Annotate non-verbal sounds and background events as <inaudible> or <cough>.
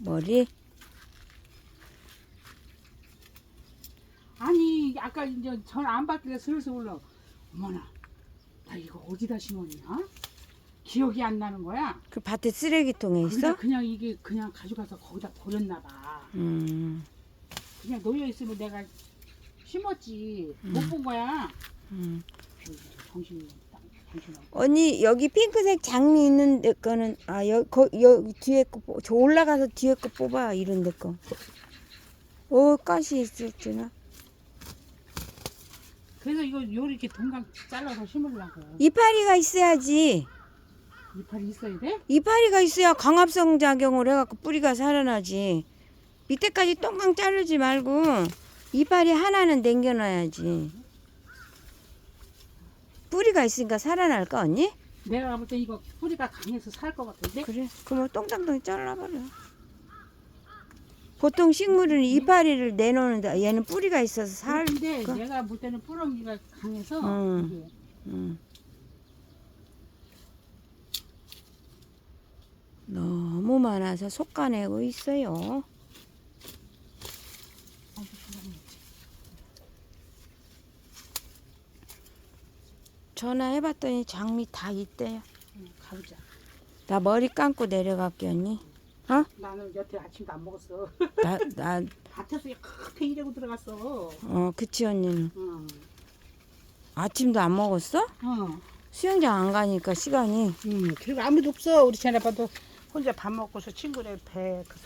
머리? 아니 아까 이제 전안 받길래 슬슬 올라. 어머나 나 이거 어디다 심었냐? 기억이 안 나는 거야. 그 밭에 쓰레기통에 그러니까 있어? 그냥 이게 그냥 가져가서 거기다 버렸나 봐. 음, 그냥 놓여 있으면 내가 심었지 음. 못본 거야. 음. 정신이. 언니 여기 핑크색 장미 있는 데 거는 아 여기 거, 여기 뒤에 거, 뽑- 저 올라가서 뒤에 거 뽑아 이런 데 거. 오 가시 있을지나. 그래서 이거 요 이렇게 동강 잘라서 심으려고. 이파리가 있어야지. 이파리 있어야 돼? 이파리가 있어야 광합성 작용을 해갖고 뿌리가 살아나지. 밑에까지 똥강 자르지 말고 이파리 하나는 남겨놔야지. 뿌리가 있으니까 살아날까 언니? 내가 볼 때 이거 뿌리가 강해서 살 것 같은데? 그래. 그러면 똥땅똥 잘라버려. 보통 식물은 이파리를 내놓는데 얘는 뿌리가 있어서 살. 근데 거? 내가 볼 때는 뿌렁이가 강해서 음. 음. 너무 많아서 속가내고 있어요. 전화해봤더니 장미 다 있대요. 응, 가보자. 나 머리 감고 내려갈게 언니. 나는 여태 아침도 안 먹었어. 나, 나, <laughs> 밭에서 크게 일하고 들어갔어. 어, 그치 언니는. 응. 아침도 안 먹었어? 어. 수영장 안 가니까 시간이. 응. 그리고 아무도 없어. 우리 쟤네 아빠도 혼자 밥 먹고서 친구네 배 그